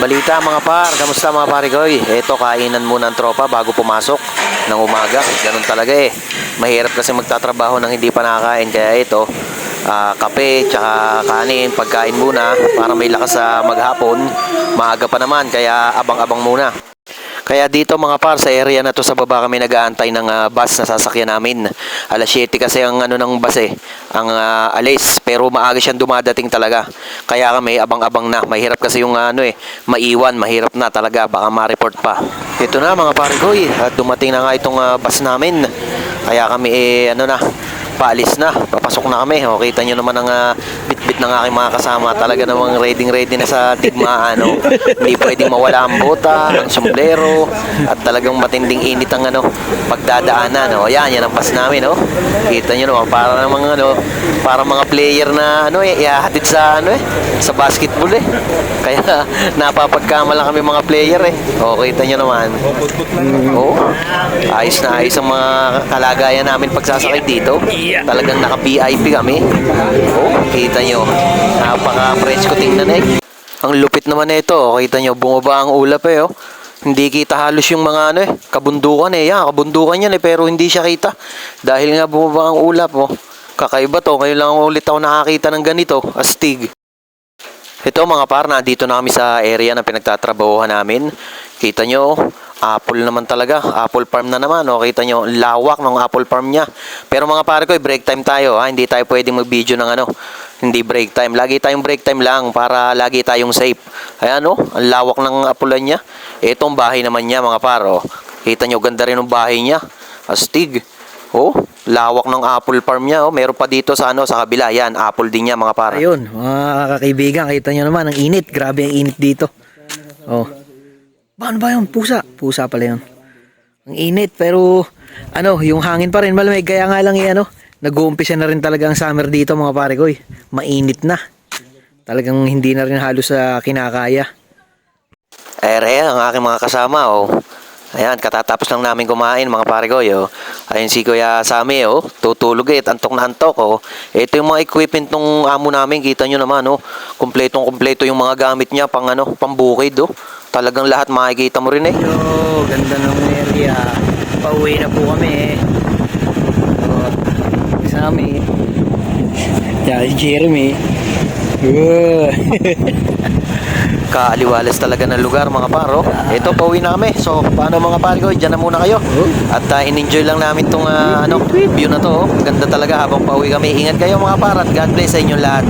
Balita mga par, kamusta mga pare koy? Ito kainan muna ang tropa bago pumasok ng umaga. Ganun talaga eh. Mahirap kasi magtatrabaho ng hindi pa nakakain kaya ito ah, kape tsaka kanin, pagkain muna para may lakas sa maghapon. Maaga pa naman kaya abang-abang muna. Kaya dito mga par, sa area na to sa baba kami nag-aantay ng ah, bus na sasakyan namin. Alas 7 kasi ang ano ng bus eh, ang ah, alis. Pero maaga siyang dumadating talaga. Kaya kami abang-abang na. Mahirap kasi yung ano eh, maiwan, mahirap na talaga. Baka ma-report pa. Ito na mga pare ko at dumating na nga itong ah, bus namin. Kaya kami eh, ano na, paalis na. Papasok na kami. O, kita nyo naman ang bit-bit ng aking mga kasama. Talaga namang ready-ready na sa tigmaan. No? Hindi pwedeng mawala ang bota, ang sombrero, at talagang matinding init ang ano, pagdadaanan. No? Yan, yan ang bus namin. No? Kita nyo naman, para namang ano, para mga player na ano eh, ihahatid sa ano eh, sa basketball eh. Kaya napapagkama lang kami mga player eh. O, kita nyo naman. Oo. Ayos na ayos ang mga kalagayan namin pagsasakay dito. Talagang naka-VIP kami. Oo, kita nyo. Napaka-fresh ko tingnan eh. Ang lupit naman nito. Kita nyo, bumaba ang ulap eh. Oh. Hindi kita halos yung mga ano eh, kabundukan eh. Yan, kabundukan yan eh, pero hindi siya kita. Dahil nga bumaba ang ulap oh. Kakaiba to, ngayon lang ulit ako nakakita ng ganito, astig. Ito mga par, nandito na kami sa area na pinagtatrabahuhan namin. Kita nyo, apple naman talaga. Apple farm na naman. O, kita nyo, lawak ng apple farm niya. Pero mga pare ko, break time tayo. Ha? Hindi tayo pwedeng mag-video ng ano. Hindi break time. Lagi tayong break time lang para lagi tayong safe. Ayan o, ang lawak ng apulan niya. Itong bahay naman niya mga paro. Kita nyo, ganda rin ng bahay niya. Astig. Oh, lawak ng apple farm niya. Oh, meron pa dito sa ano sa kabila. Yan, apple din niya mga pare. Ayun, mga kakaibigan, kita nyo naman, ang init. Grabe ang init dito. Oh. Ba, ano ba yun? Pusa. Pusa pala yun. Ang init, pero ano, yung hangin pa rin malamig. Kaya nga lang eh, ano, nag-uumpisa na rin talaga ang summer dito mga pare ko. eh. Mainit na. Talagang hindi na rin halos sa kinakaya. Ere, ang aking mga kasama, oh. Ayan, katatapos lang namin kumain, mga pare ko, yo. Ayun si Kuya Sami, oh. Tutulog eh, antok na antok, oh. Ito yung mga equipment nung amo namin, kita nyo naman, oh. Kompletong kompleto yung mga gamit niya, pang ano, pambukid, oh. Talagang lahat makikita mo rin, eh. Yo, ganda ng area. Pauwi na po kami eh. Oh, amin. Yeah, si Jeremy. Oh. Kaaliwalas talaga ng lugar, mga paro. Ito, pauwi na kami. So, paano mga pare ko, dyan na muna kayo. At uh, in-enjoy lang namin tong ah, ano, view na to, oh. Ganda talaga habang pauwi kami. Ingat kayo mga par at God bless sa inyong lahat.